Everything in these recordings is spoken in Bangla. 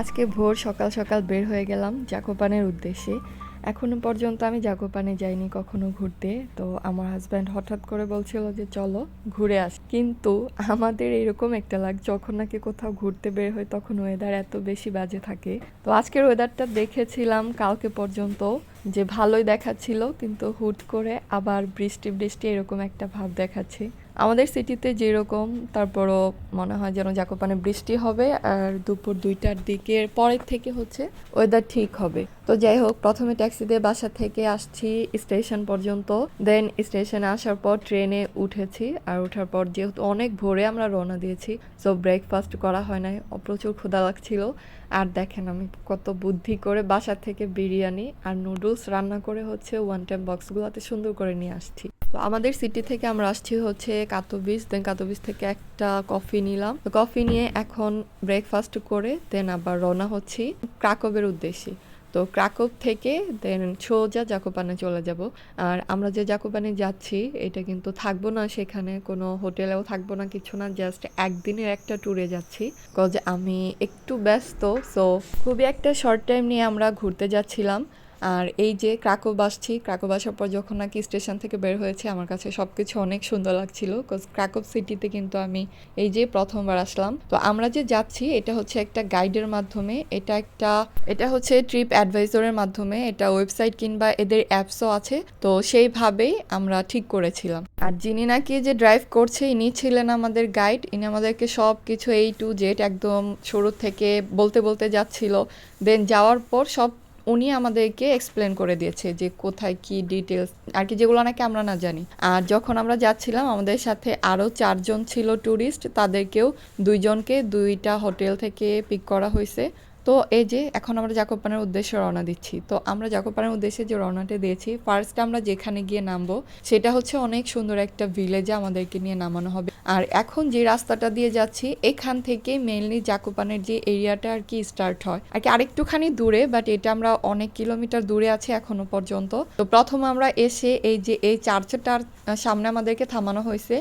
আজকে ভোর সকাল সকাল বের হয়ে গেলাম জাকোপানের উদ্দেশ্যে। এখনও পর্যন্ত আমি জাকোপানে যাইনি কখনো ঘুরতে। তো আমার হাজব্যান্ড হঠাৎ করে বলছিল যে, চলো ঘুরে আস। কিন্তু আমাদের এরকম একটা লাগ যখন নাকি কোথাও ঘুরতে বের হয় তখন ওয়েদার এত বেশি বাজে থাকে। তো আজকের ওয়েদারটা দেখেছিলাম কালকে পর্যন্ত যে ভালোই দেখাচ্ছিল, কিন্তু হুট করে আবার বৃষ্টি বৃষ্টি এরকম একটা ভাব দেখাচ্ছে। আমাদের সিটিতে যেরকম, তারপরও মনে হয় যেন জাকোপানে বৃষ্টি হবে আর দুপুর দুইটার দিকের পরের থেকে হচ্ছে ওয়েদার ঠিক হবে। তো যাই হোক, প্রথমে ট্যাক্সি দিয়ে বাসা থেকে আসছি স্টেশন পর্যন্ত। দেন স্টেশনে আসার পর ট্রেনে উঠেছি আর ওঠার পর যেহেতু অনেক ভোরে আমরা রওনা দিয়েছি সো ব্রেকফাস্ট করা হয় নাই। প্রচুর ক্ষুধা লাগছিল। আর দেখেন আমি কত বুদ্ধি করে বাসা থেকে বিরিয়ানি আর নুডলস রান্না করে হচ্ছে ওয়ান টাইম বক্সগুলোতে সুন্দর করে নিয়ে আসছি। তো আমাদের সিটি থেকে আমরা আসছি হচ্ছে কাতবিস দেন কাতবিস থেকে একটা কফি নিলাম। কফি নিয়ে এখন ব্রেকফাস্ট করে দেন আবার রওনা হচ্ছি ক্রাকবের উদ্দেশ্যে। তো ক্রাকব থেকে দেন সোজা জাকোপানে চলে যাব। আর আমরা যে জাকোপানে যাচ্ছি, এটা কিন্তু থাকব না সেখানে, কোনো হোটেলেও থাকব না, কিছু না জাস্ট একদিনের একটা ট্যুরে যাচ্ছি। কজ আমি একটু ব্যস্ত সো খুবই একটা শর্ট টাইম নিয়ে আমরা ঘুরতে যাচ্ছিলাম। আর এই যে ক্রাকব আসছি ক্রাকব আসার পর যখন নাকি স্টেশন থেকে বের হয়েছে, আমার কাছে সব কিছু অনেক সুন্দর লাগছিল। বিকজ ক্রাকব সিটিতে কিন্তু আমি এই যে প্রথমবার আসলাম। তো আমরা যে যাচ্ছি, এটা হচ্ছে একটা গাইডের মাধ্যমে। এটা একটা, এটা হচ্ছে ট্রিপ অ্যাডভাইজরের মাধ্যমে। এটা ওয়েবসাইট কিংবা এদের অ্যাপসও আছে। তো সেইভাবেই আমরা ঠিক করেছিলাম। আর যিনি নাকি যে ড্রাইভ করছে, ইনি ছিলেন আমাদের গাইড ইনি আমাদেরকে সব কিছু এই টু জেড একদম শুরু থেকে বলতে বলতে যাচ্ছিল। দেন যাওয়ার পর সব উনি আমাদেরকে এক্সপ্লেন করে দিয়েছে যে কোথায় কি ডিটেলস আর কি যেগুলো নাকি আমরা না জানি। আর যখন আমরা যাচ্ছিলাম, আমাদের সাথে আরও চারজন ছিল ট্যুরিস্ট তাদেরকেও দুইজনকে দুইটা হোটেল থেকে পিক করা হয়েছে। তো এই যে এখন আমরা জাকোপানের উদ্দেশ্যে রওনা দিচ্ছি। তো আমরা জাকোপানের উদ্দেশ্যে যে রওনাটা দিয়েছি ফার্স্ট আমরা যেখানে গিয়ে নামবো, সেটা হচ্ছে অনেক সুন্দর একটা ভিলেজে আমাদেরকে নিয়ে নামানো হবে। আর এখন যে রাস্তাটা দিয়ে যাচ্ছি, এখান থেকে মেনলি জাকোপানের যে এরিয়াটা আর কি স্টার্ট হয়। আর কি আরেকটুখানি দূরে বাট এটা আমরা অনেক কিলোমিটার দূরে আছি এখনও পর্যন্ত। তো প্রথম আমরা এসে এই যে এই চার্চটার সামনে আমাদেরকে থামানো হয়েছে।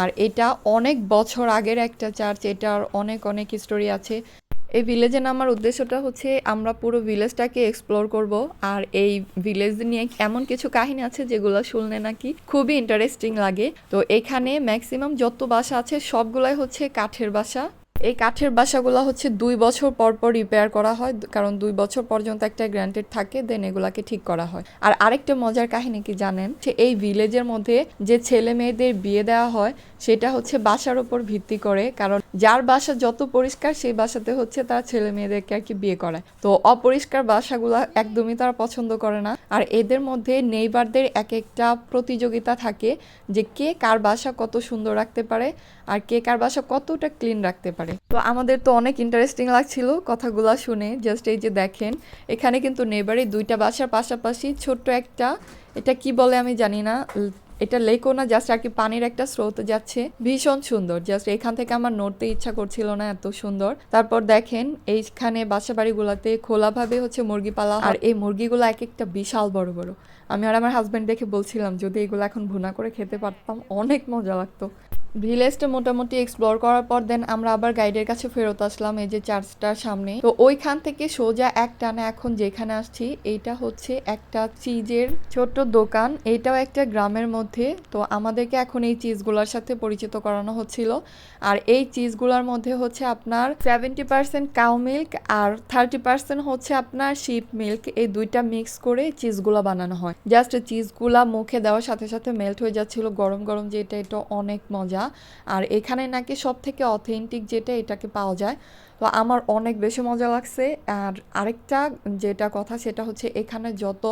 আর এটা অনেক বছর আগের একটা চার্চ এটার অনেক অনেক হিস্টোরি আছে। এই ভিলেজে নামার উদ্দেশ্যটা হচ্ছে আমরা পুরো ভিলেজটাকে এক্সপ্লোর করব আর এই ভিলেজ নিয়ে এমন কিছু কাহিনী আছে যেগুলো শুনলে নাকি খুবই ইন্টারেস্টিং লাগে। তো এখানে ম্যাক্সিমাম যত বাসা আছে সবগুলাই হচ্ছে কাঠের বাসা। এই কাঠের বাসাগুলো হচ্ছে দুই বছর পর পর রিপেয়ার করা হয়, কারণ দুই বছর পর্যন্ত একটা গ্র্যান্টেড থাকে দেন এগুলাকে ঠিক করা হয়। আর আরেকটা মজার কাহিনী কি জানেন? যে এই ভিলেজের মধ্যে যে ছেলে মেয়েদের বিয়ে দেওয়া হয় সেটা হচ্ছে বাসার উপর ভিত্তি করে, কারণ যার বাসা যত পরিষ্কার, সেই বাসাতে হচ্ছে তার ছেলে মেয়েদেরকে আর কি বিয়ে করায়। তো অপরিষ্কার বাসাগুলো একদমই তারা পছন্দ করে না। আর এদের মধ্যে নেইবারদের এক একটা প্রতিযোগিতা থাকে যে কে কার বাসা কত সুন্দর রাখতে পারে আর কে কার বাসা কতটা ক্লিন রাখতে পারে। তো আমাদের তো অনেক ইন্টারেস্টিং লাগছিল কথাগুলো শুনে জাস্ট এই যে দেখেন, এখানে কিন্তু নেবারে দুইটা বাসার পাশাপাশি ছোট্ট একটা, এটা কি বলে আমি জানি না এটা লেকও না জাস্ট আর কি পানির একটা স্রোত যাচ্ছে। ভীষণ সুন্দর। জাস্ট এখান থেকে আমার নড়তে ইচ্ছা করছিল না এত সুন্দর। তারপর দেখেন, এইখানে বাসা বাড়িগুলোতে খোলাভাবে হচ্ছে মুরগি পালা। আর এই মুরগিগুলো এক একটা বিশাল বড় বড়। আমি আর আমার হাজব্যান্ড দেখে বলছিলাম, যদি এগুলো এখন ভুনা করে খেতে পারতাম, অনেক মজা লাগতো। ভিলেজটা মোটামুটি এক্সপ্লোর করার পর দেন আমরা আবার গাইডের কাছে ফেরত আসলাম এই যে চার্চটার সামনে। তো ওইখান থেকে সোজা এক টানে এখন যেখানে আসছি, এইটা হচ্ছে একটা চিজের ছোট্ট দোকান। এটাও একটা গ্রামের মধ্যে। তো আমাদেরকে এখন এই চিজগুলোর সাথে পরিচিত করানো হচ্ছিল। আর এই চিজগুলোর মধ্যে হচ্ছে আপনার সেভেন্টি পার্সেন্ট কাউ মিল্ক আর থার্টি পার্সেন্ট হচ্ছে আপনার শিপ মিল্ক এই দুইটা মিক্স করে চিজগুলো বানানো হয়। জাস্ট চিজগুলা মুখে দেওয়ার সাথে সাথে মেল্ট হয়ে যাচ্ছিল। গরম গরম যেটা, এটা অনেক মজা। আর এখানে নাকি সব থেকে অথেন্টিক যেটা এটাকে পাওয়া যায় তো আমার অনেক বেশি মজা লাগছে। আর আরেকটা যেটা কথা সেটা হচ্ছে এখানে যত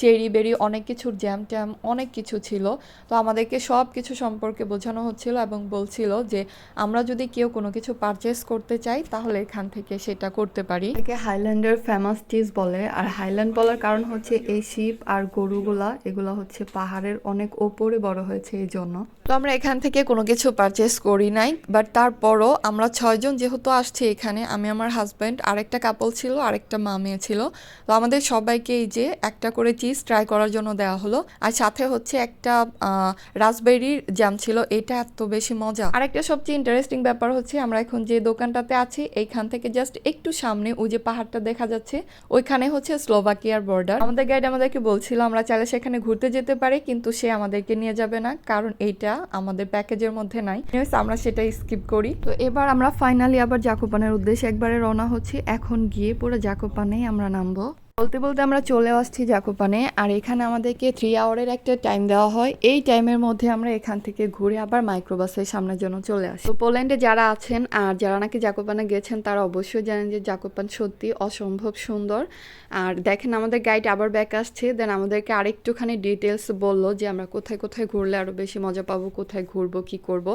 চেরি বেরি অনেক কিছুর জ্যাম ট্যাম অনেক কিছু ছিল। তো আমাদেরকে সব কিছু সম্পর্কে বোঝানো হচ্ছিল এবং বলছিল যে আমরা যদি কেউ কোনো কিছু পারচেস করতে চাই তাহলে এখান থেকে সেটা করতে পারি। একে হাইল্যান্ডের ফেমাস চিজ বলে। আর হাইল্যান্ড বলার কারণ হচ্ছে এই শিপ আর গরুগুলা এগুলো হচ্ছে পাহাড়ের অনেক ওপরে বড় হয়েছে এই জন্য। তো আমরা এখান থেকে কোনো কিছু পারচেস করি নাই বাট তারপরও আমরা ছয়জন যেহেতু আসছি এখানে আমি আমার হাজব্যান্ড আরেকটা কাপল ছিল, আরেকটা মা মেয়ে ছিল। তো আমাদের সবাইকে এই যে একটা করে চিজ ট্রাই করার জন্য দেওয়া হলো। আর সাথে হচ্ছে একটা রাসবেরির জ্যাম ছিল। এটা এত বেশি মজা। আরেকটা সবচেয়ে ইন্টারেস্টিং ব্যাপার হচ্ছে আমরা এখন যে দোকানটাতে আছি, এইখান থেকে জাস্ট একটু সামনে ওই যে পাহাড়টা দেখা যাচ্ছে, ওইখানে হচ্ছে স্লোভাকিয়ার বর্ডার আমাদের গাইড আমাদেরকে বলছিল, আমরা চাইলে সেখানে ঘুরতে যেতে পারি। কিন্তু সে আমাদেরকে নিয়ে যাবে না, কারণ এইটা আমাদের প্যাকেজের মধ্যে নাই। আমরা সেটা স্কিপ করি। তো এবার আমরা ফাইনালি আবার জাকোপানের উদ্দেশ্যে একবারে রওনা হচ্ছি। এখন গিয়ে পুরো জাকোপানেই আমরা নামবো। বলতে বলতে আমরা চলে আসছি জাকোপানে, আর এখানে আমাদেরকে থ্রি আওয়ারের একটা টাইম দেওয়া হয়। এই টাইমের মধ্যে আমরা এখান থেকে ঘুরে আবার মাইক্রোবাসের সামনের জন্য চলে আসি। তো পোল্যান্ডে যারা আছেন আর যারা নাকি জাকোপানে গেছেন, তারা অবশ্যই জানেন যে জাকোপান সত্যি অসম্ভব সুন্দর। আর দেখেন আমাদের গাইড আবার ব্যাক আসছে। দেন আমাদেরকে আরেকটুখানি ডিটেলস বলল যে আমরা কোথায় কোথায় ঘুরলে আরও বেশি মজা পাবো, কোথায় ঘুরবো, কি করব।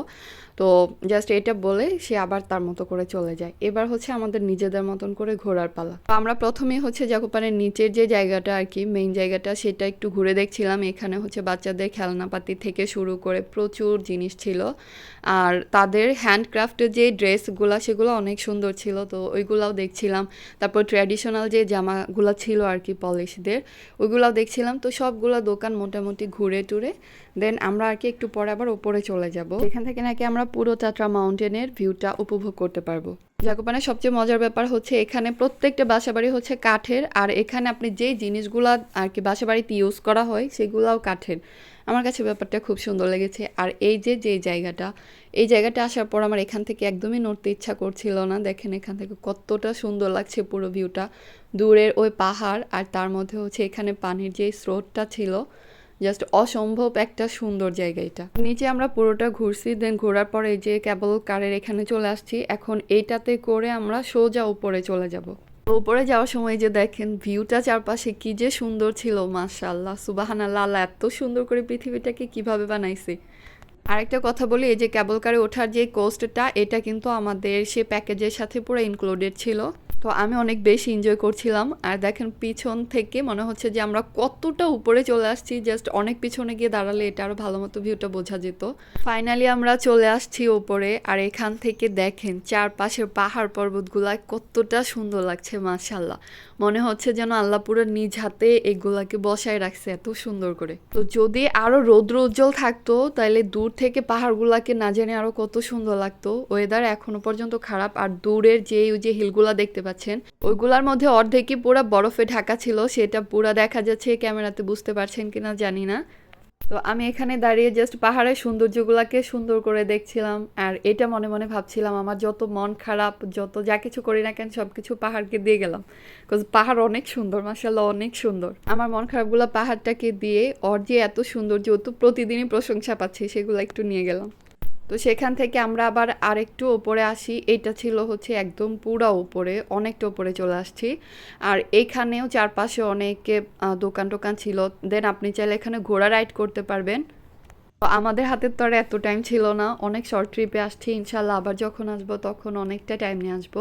তো জাস্ট এটা বলে সে আবার তার মতো করে চলে যায়। এবার হচ্ছে আমাদের নিজেদের মতন করে ঘোরার পালা। তো আমরা প্রথমেই হচ্ছে জাকোপানের নিচের যে জায়গাটা আর কি মেইন জায়গাটা, সেটা একটু ঘুরে দেখছিলাম। এখানে হচ্ছে বাচ্চাদের খেলনাপাতি থেকে শুরু করে প্রচুর জিনিস ছিল। আর তাদের হ্যান্ডক্রাফটের যে ড্রেসগুলো, সেগুলো অনেক সুন্দর ছিল। তো ওইগুলাও দেখছিলাম। তারপর ট্র্যাডিশনাল যে জামাগুলো ছিল আর কি পলিশদের, ওইগুলাও দেখছিলাম। তো সবগুলো দোকান মোটামুটি ঘুরে টুরে দেন আমরা আর কি একটু পরে আবার ওপরে চলে যাব। এখান থেকে নাকি আমরা পুরো টাট্রা মাউন্টেনের ভিউটা উপভোগ করতে পারব। জাকোপানের সবচেয়ে মজার ব্যাপার হচ্ছে এখানে প্রত্যেকটা বাসাবাড়ি হচ্ছে কাঠের, আর এখানে আপনি যেই জিনিসগুলা আর কি বাসাবাড়িতে ইউজ করা হয় সেগুলাও কাঠের। আমার কাছে ব্যাপারটা খুব সুন্দর লেগেছে। আর এই যে যে জায়গাটা, এই জায়গাটা আসার পর আমার এখান থেকে একদমই নড়তে ইচ্ছা করছিল না। দেখেন এখান থেকে কতটা সুন্দর লাগছে পুরো ভিউটা দূরের ওই পাহাড় আর তার মধ্যে হচ্ছে এখানে পানির যে স্রোতটা ছিল জাস্ট অসম্ভব একটা সুন্দর জায়গা এটা। নিচে আমরা পুরোটা ঘুরছি দেন ঘোরার পরে এই যে কেবল কারের এখানে চলে আসছি, এখন এইটাতে করে আমরা সোজা উপরে চলে যাব। উপরে যাওয়ার সময় যে দেখেন ভিউটা চারপাশে কি যে সুন্দর ছিল মাশাল্লাহ সুবাহানাল্লাহ, আল্লাহ, এত সুন্দর করে পৃথিবীটাকে কীভাবে বানাইছে। আরেকটা কথা বলি, এই যে কেবল কারে ওঠার যে কোস্টটা এটা কিন্তু আমাদের সে প্যাকেজের সাথে পুরো ইনক্লুডেড ছিল। তো আমি অনেক বেশি এনজয় করছিলাম। আর দেখেন পিছন থেকে মনে হচ্ছে যে আমরা কতটা উপরে চলে আসছি জাস্ট অনেক পিছনে গিয়ে দাঁড়ালে এটা আরও ভালো মতো ভিউটা বোঝা যেত। ফাইনালি আমরা চলে আসছি ওপরে, আর এখান থেকে দেখেন চারপাশের পাহাড় পর্বতগুলা কতটা সুন্দর লাগছে মাশাল্লাহ মনে হচ্ছে যেন আল্লাহ পুরো নিজ হাতে এগুলাকে বসায় রাখছে, এত সুন্দর করে। তো যদি আরও রৌদ্র উজ্জ্বল থাকতো তাহলে দূর থেকে পাহাড়গুলাকে না জেনে আরও কত সুন্দর লাগতো। ওয়েদার এখনও পর্যন্ত খারাপ, আর দূরের যে যে হিলগুলা দেখতে পাচ্ছেন। ওইগুলার মধ্যে অর্ধেকই পুরা বরফে ঢাকা ছিল, সেটা পুরো দেখা যাচ্ছে, ক্যামেরাতে বুঝতে পারছেন কিনা জানি না। তো আমি এখানে দাঁড়িয়ে জাস্ট পাহাড়ের সৌন্দর্যগুলোকে সুন্দর করে দেখছিলাম, আর এটা মনে মনে ভাবছিলাম, আমার যত মন খারাপ, যত যা কিছু করি না কেন সব কিছু পাহাড়কে দিয়ে গেলাম। বিকজ পাহাড় অনেক সুন্দর মাসাল্লাহ অনেক সুন্দর। আমার মন খারাপগুলো পাহাড়টাকে দিয়ে, ওর যে এত সৌন্দর্য, ও তো প্রতিদিনই প্রশংসা পাচ্ছি, সেগুলো একটু নিয়ে গেলাম। তো সেখান থেকে আমরা আবার আরেকটু ওপরে আসি। এটা ছিল হচ্ছে একদম পুরা ওপরে, অনেকটা উপরে চলে আসছি। আর এখানেও চারপাশে অনেকে দোকান টোকান ছিল। দেন আপনি চাইলে এখানে ঘোড়া রাইড করতে পারবেন। তো আমাদের হাতের তো আর এত টাইম ছিল না। অনেক শর্ট ট্রিপে আসছি ইনশাল্লাহ আবার যখন আসব তখন অনেকটা টাইম নিয়ে আসব।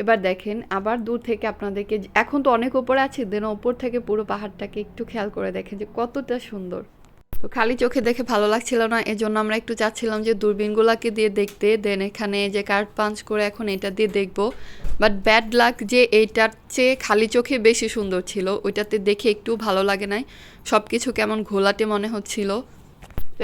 এবার দেখেন, আবার দূর থেকে আপনাদেরকে, এখন তো অনেক উপরে আছে দেন ওপর থেকে পুরো পাহাড়টাকে একটু খেয়াল করে দেখেন যে কতটা সুন্দর। তো খালি চোখে দেখে ভালো লাগছিল না, এজন্য আমরা একটু চাচ্ছিলাম যে দূরবীনগুলোকে দিয়ে দেখতে দেন এখানে যে কার্ড পাঞ্চ করে এখন এটা দিয়ে দেখব। বাট ব্যাড লাক যে এইটার চেয়ে খালি চোখে বেশি সুন্দর ছিল, ওইটাতে দেখে একটু ভালো লাগে নাই। সব কিছু কেমন ঘোলাটে মনে হচ্ছিল।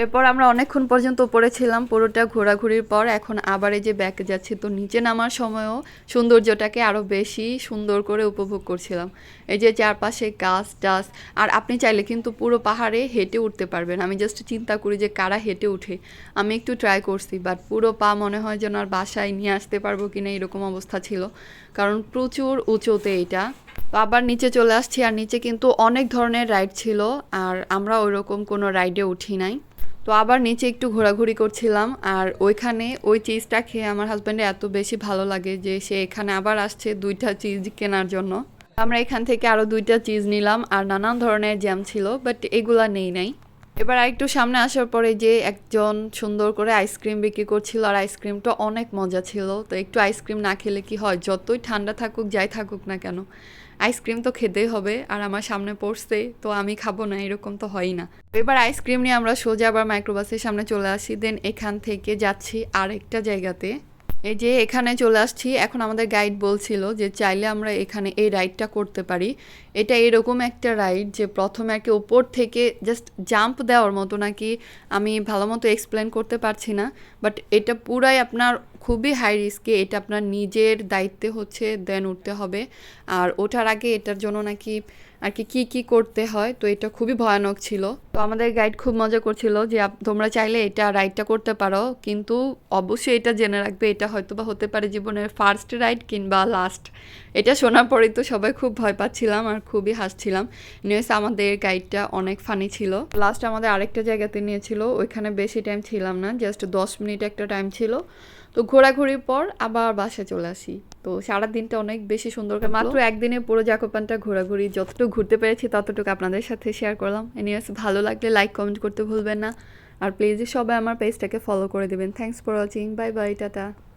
এরপর আমরা অনেকক্ষণ পর্যন্ত উপরে ছিলাম, পুরোটা ঘোরাঘুরির পর। এখন আবার এই যে ব্যাকে যাচ্ছি, তো নিচে নামার সময়ও সৌন্দর্যটাকে আরও বেশি সুন্দর করে উপভোগ করছিলাম। এই যে চারপাশে গাছ টাছ আর আপনি চাইলে কিন্তু পুরো পাহাড়ে হেঁটে উঠতে পারবেন। আমি জাস্ট চিন্তা করি যে কারা হেঁটে উঠে। আমি একটু ট্রাই করছি বাট পুরো পা মনে হয় যেন আর বাসায় নিয়ে আসতে পারব কিনা এরকম অবস্থা ছিল। কারণ প্রচুর উঁচুতে এটা। তো আবার নিচে চলে আসছি, আর নিচে কিন্তু অনেক ধরনের রাইড ছিল, আর আমরা ওইরকম কোনো রাইডে উঠি নাই। তো আবার নিচে একটু ঘোরাঘুরি করছিলাম, আর ওইখানে ওই চিজটা খেয়ে আমার হাজব্যান্ডের এত বেশি ভালো লাগে যে সে এখানে আবার আসছে দুইটা চিজ কেনার জন্য। আমরা এখান থেকে আরও দুইটা চিজ নিলাম, আর নানান ধরনের জ্যাম ছিল বাট এগুলা নেই নাই। এবার আরেকটু সামনে আসার পরে যে একজন সুন্দর করে আইসক্রিম বিক্রি করছিল, আর আইসক্রিমটা অনেক মজা ছিল। তো একটু আইসক্রিম না খেলে কি হয়? যতই ঠান্ডা থাকুক, যাই থাকুক না কেন। আইসক্রিম তো খেতেই হবে, আর আমার সামনে পড়ছে, তো আমি খাব না, এরকম তো হয় না। এবার আইসক্রিম নিয়ে আমরা সোজা আবার মাইক্রোবাসের সামনে চলে আসি দেন এখান থেকে যাচ্ছি আরেকটা জায়গাতে। এই যে এখানে চলে আসছি, এখন আমাদের গাইড বলছিল যে চাইলে আমরা এখানে এই রাইডটা করতে পারি। এটা এরকম একটা রাইড যে প্রথমে আর কি উপর থেকে জাস্ট জাম্প দেওয়ার মতো নাকি আমি ভালো মতো এক্সপ্লেন করতে পারছি না বাট এটা পুরাই আপনার খুবই হাই রিস্কে এটা আপনার নিজের দায়িত্বে হচ্ছে দেন উঠতে হবে। আর ওঠার আগে এটার জন্য নাকি আর কি, কী কী করতে হয়? তো এটা খুবই ভয়ানক ছিল। তো আমাদের গাইড খুব মজা করছিল যে তোমরা চাইলে এটা রাইডটা করতে পারো। কিন্তু অবশ্যই এটা জেনে রাখবে, এটা হয়তো বা হতে পারে জীবনের ফার্স্ট রাইড কিংবা লাস্ট এটা শোনার পরেই তো সবাই খুব ভয় পাচ্ছিলাম আর খুবই হাসছিলাম। নিউজ আমাদের গাইডটা অনেক ফানি ছিল। লাস্ট আমাদের আরেকটা জায়গাতে নিয়েছিল, ওইখানে বেশি টাইম ছিলাম না জাস্ট দশ মিনিট একটা টাইম ছিল। তো ঘোরাঘুরির পর আবার বাসায় চলে আসি। তো সারা দিনটা অনেক বেশি সুন্দর। মাত্র একদিনে পুরো জাকোপানটা ঘোরাঘুরি যতটুকু ঘুরতে পেরেছি ততটুকু আপনাদের সাথে শেয়ার করলাম। এনিওয়েস ভালো লাগলে লাইক কমেন্ট করতে ভুলবেন না। আর প্লিজ সবাই আমার পেজটাকে ফলো করে দেবেন। Thanks for watching bye bye tata.